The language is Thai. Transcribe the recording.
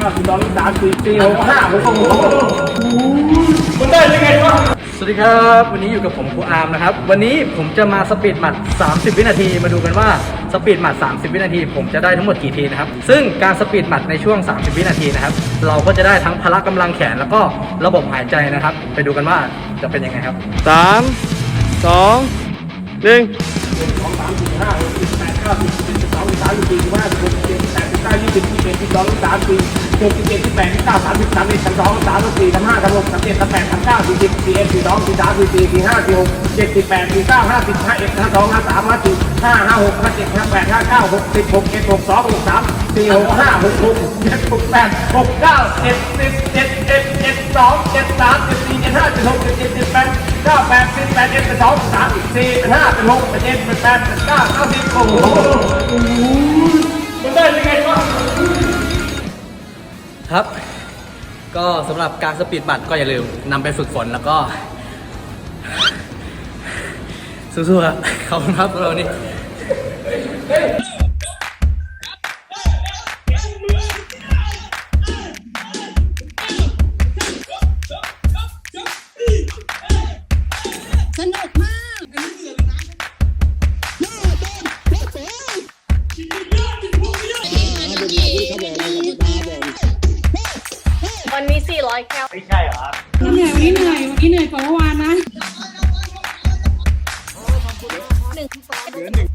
ข้าวดองสามสี่สี่หกห้าหกหกมันได้ยังไงวะสวัสดีครับ วันนี้อยู่กับผมครูอาร์มนะครับ วันนี้ผมจะมาสปีดหมัด 30 วินาที มาดูกันว่าสปีดหมัด 30 วินาที ผมจะได้ทั้งหมดกี่ทีนะครับ ซึ่งการสปีดหมัดในช่วง 30 วินาทีนะครับ เราก็จะได้ทั้งพละกำลังแขนแล้วก็ระบบหายใจนะครับ ไปดูกันว่าจะเป็นยังไงครับ 3 2 1 2 3 4 5 บยี่สิบเอ็ดองสิบสามสี่หกสิบเจ็ดสิบแปดสิบเก้าสามสิบสามเอ็ดสามสองสามสิบสี่สามห้าสามหกสามเจ็ดสามแปดสามเก้าสี่สิบสี่เอ็ดสี่สองสี่สามสี่สี่สี่ห้าสี่หกเจ็ดสิบแปดสี่เก้าห้าสิบห้าเอ็ดห้าสองห้าสามห้าสี่ห้าห้าหกห้าเจ็ดห้าแปดห้าเก้าหกสิบหกเจ็ดหกสองหกสามสี่หกห้าหกหกเจ็ดหกแปดหกเก้าเจ็ดสิบเจ็ดเจ็ดเจ็ดสองเจ็ดสามเจ็ดสี่เจ็ดห้าเจ็ดหกเจ็ดเจ็ดเจ็ดแปดเก้าแปดสิบแปดเจ็ดแปดสองสามสี่แปดห้าแปดหกแปดเจ็ดแปดแปดแปดเก้าเก้าสิบโอ้โหมันได้ยังไงวะ ครับ ก็สำหรับการสปีดบัตรก็อย่าลืมนำไปฝึกฝนแล้วก็สู้ๆครับขอบคุณครับเรานี้ วันนี้400แคลไม่ใช่เหรอวันเหนื่อยวันนี้เหนื่อยวันนี้เหนื่อยกว่าเมื่อวานนะหนึ่ง